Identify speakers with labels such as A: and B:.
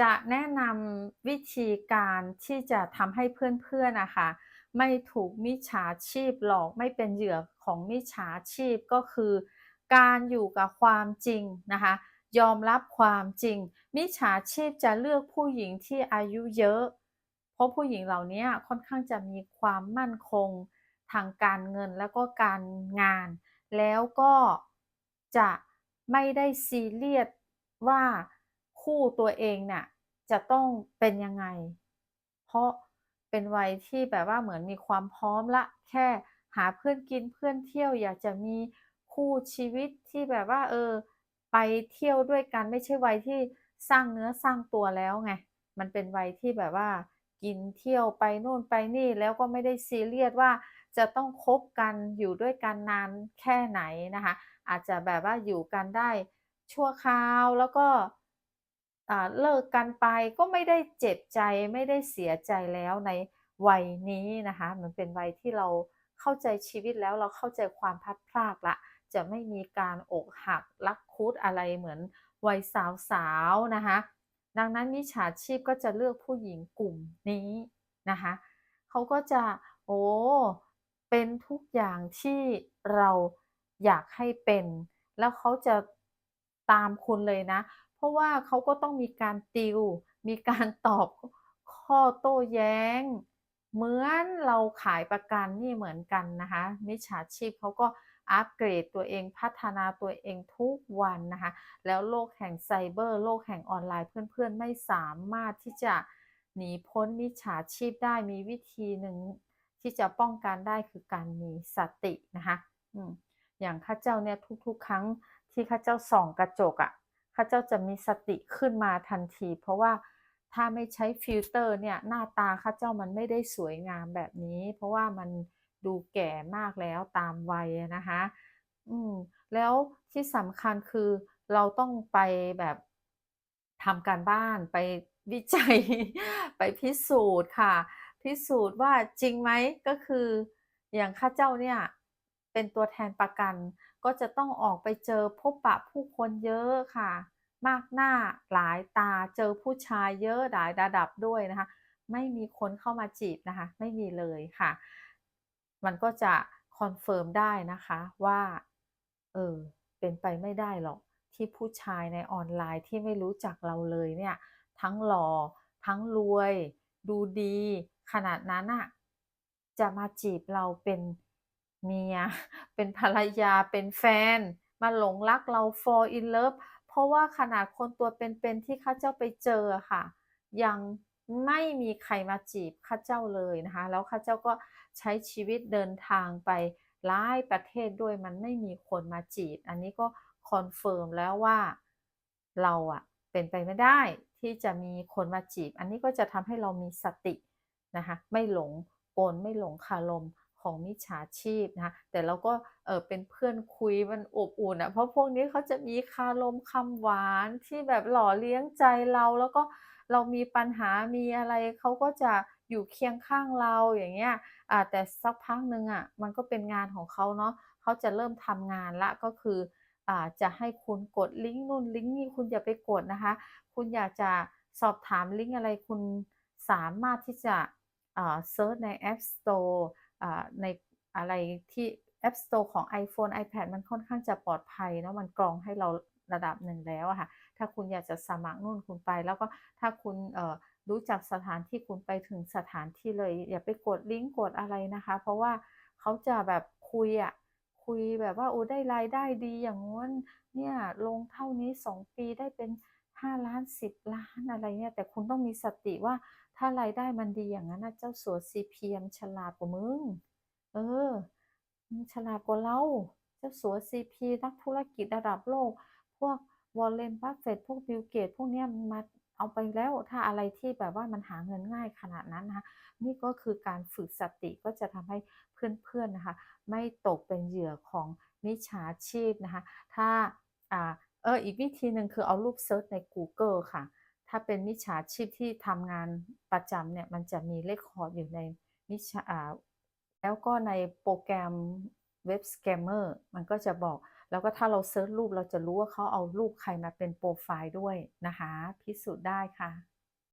A: จะแนะนำวิธีการที่จะทำให้เพื่อนๆอะคะ ไม่ถูกมิจฉาชีพหลอกไม่เป็นเหยื่อของมิจฉาชีพก็คือ การอยู่กับความจริงนะคะ ยอมรับความจริง มิจฉาชีพจะเลือกผู้หญิงที่อายุเยอะ เพราะผู้หญิงเหล่านี้ค่อนข้างจะมีความมั่นคงทางการเงินแล้วก็การงาน แล้วก็จะไม่ได้ซีเรียสว่า คู่ตัวเองเนี่ยจะต้องเป็นยังไง เพราะเป็นวัยที่แบบว่าเหมือนมีความพร้อมละ แค่หาเพื่อนกินเพื่อนเที่ยว อยากจะมีคู่ชีวิตที่แบบว่า เออ ไปเที่ยวด้วยกันไม่ใช่วัยที่สร้างเนื้อสร้างตัวแล้วไง มันเป็นวัยที่แบบว่า กินเที่ยวไปนู่นไปนี่แล้วก็ไม่ได้ซีเรียสว่าจะต้องคบกันอยู่ด้วยกันนานแค่ไหนนะคะ อาจจะแบบว่าอยู่กันได้ชั่วคราวแล้วก็ เลิกกันไปก็ไม่ได้เจ็บใจไม่ได้เสียใจแล้วในวัยนี้นะคะมันเป็นวัยที่เราเข้าใจชีวิตแล้วเราเข้าใจความพัดพรากละ จะไม่มีการอกหักรักคุดอะไรเหมือนวัยสาวๆนะคะ ดังนั้นมิจฉาชีพก็จะเลือกผู้หญิงกลุ่มนี้นะคะเขาก็จะโอ้เป็นทุกอย่างที่เราอยากให้เป็น แล้วเขาจะตามคุณเลยนะ ราะว่าเขาก็ต้องมีการติว มีการตอบข้อโต้แย้ง เหมือนเราขายประกันนี่เหมือนกันนะคะมิจฉาชีพเขาก็อัปเกรดตัวเองพัฒนาตัวเองทุกวันนะคะ แล้วโลกแห่งไซเบอร์ โลกแห่งออนไลน์เพื่อนๆ ไม่สามารถที่จะหนีพ้นมิจฉาชีพได้มีวิธีหนึ่งที่จะป้องกันได้คือการมีสตินะคะอย่างข้าเจ้าเนี่ยทุกๆ ครั้งที่ข้าเจ้าส่องกระจกอะ่ะ ข้าเจ้าจะมีสติขึ้นมาทันที เพราะว่าถ้าไม่ใช้ฟิลเตอร์เนี่ยหน้าตาข้าเจ้ามันไม่ได้สวยงามแบบนี้ เพราะว่ามันดูแก่มากแล้วตามวัยนะคะ อืม แล้วที่สำคัญคือเราต้องไปแบบทำการบ้านไปวิจัย ไปพิสูจน์ค่ะ พิสูจน์ว่าจริงไหมก็คืออย่างข้าเจ้าเนี่ย เป็นตัวแทนประกัน ก็จะต้องออกไปเจอพบปะผู้คนเยอะค่ะ มากหน้าหลายตาเจอผู้ชายเยอะหลายระดับด้วยนะคะ ไม่มีคนเข้ามาจีบนะคะ ไม่มีเลยค่ะ มันก็จะคอนเฟิร์มได้นะคะว่า เออ เป็นไปไม่ได้หรอกที่ผู้ชายในออนไลน์ที่ไม่รู้จักเราเลยเนี่ย ทั้งหล่อทั้งรวย ดูดี ขนาดนั้นอะจะมาจีบเราเป็น เมีย เป็นภรรยาเป็นแฟน มาหลงรักเรา fall in love เพราะว่าขนาดคนตัวเป็นๆที่ข้าเจ้าไปเจอค่ะ ยังไม่มีใครมาจีบข้าเจ้าเลยนะคะ แล้วข้าเจ้าก็ใช้ชีวิตเดินทางไปหลายประเทศด้วยมันไม่มีคนมาจีบ อันนี้ก็คอนเฟิร์มแล้วว่าเราอะเป็นไปไม่ได้ที่จะมีคนมาจีบ อันนี้ก็จะทำให้เรามีสตินะคะ ไม่หลงโกนไม่หลงคารม ของมิจฉาชีพนะคะแต่เราก็เออเป็นเพื่อนคุยมันอบอุ่นอะเพราะพวกนี้เขาจะมีคารมคำหวานที่แบบหล่อเลี้ยงใจเราแล้วก็เรามีปัญหามีอะไรเขาก็จะอยู่เคียงข้างเราอย่างเงี้ยอ่าแต่สักพักหนึ่งอะมันก็เป็นงานของเขาเนาะเขาจะเริ่มทำงานละก็คืออ่าจะให้คุณกดลิงก์นู่นลิงก์นี่คุณอย่าไปกดนะคะ คุณอยากจะสอบถามลิงก์อะไรคุณสามารถที่จะเซิร์ชใน App Store ในอะไรที่ App Store ของ iPhone iPad มันค่อนข้างจะปลอดภัยเนาะมันกรองให้เราระดับหนึ่งแล้วอะค่ะ ถ้าคุณอยากจะสมัครนู่นคุณไป แล้วก็ถ้าคุณรู้จักสถานที่คุณไปถึงสถานที่เลย อย่าไปกดลิงก์กดอะไรนะคะ เพราะว่าเขาจะแบบคุยอะคุยแบบว่าโอ้ได้รายได้ดีอย่างง้นเนี่ยลงเท่านี้ 2 ปีได้เป็น 5 ล้าน 10 ล้านอะไรเนี่ยแต่คุณต้องมีสติว่า ถ้ารายได้มันดีอย่างนั้นนะเจ้าสัวซีพีมฉลาดกว่ามึง เออมึงฉลาดกว่าเรา เจ้าสัวซีพีนักธุรกิจระดับโลก พวกวอลเลนบัฟเฟตพวกบิลเกตพวกเนี้ยมาเอาไปแล้วถ้าอะไรที่แบบว่ามันหาเงินง่ายขนาดนั้นนะคะนี่ก็คือการฝึกสติก็จะทำให้เพื่อนๆนะคะไม่ตกเป็นเหยื่อของมิจฉาชีพนะคะถ้าอ่าเอออีกวิธีหนึ่งคือเอารูปเซิร์ชใน Google ค่ะ ถ้าเป็นมิจฉาชีพที่ทำงานประจำเนี่ยมันจะมีเลคคอร์ดอยู่ในมิจฉาแล้วก็ในโปรแกรมเว็บสแกมเมอร์มันก็จะบอก แล้วก็ถ้าเราเซิร์ชรูปเราจะรู้ว่าเขาเอารูปใครมาเป็นโปรไฟล์ด้วยนะคะ พิสูจน์ได้ค่ะ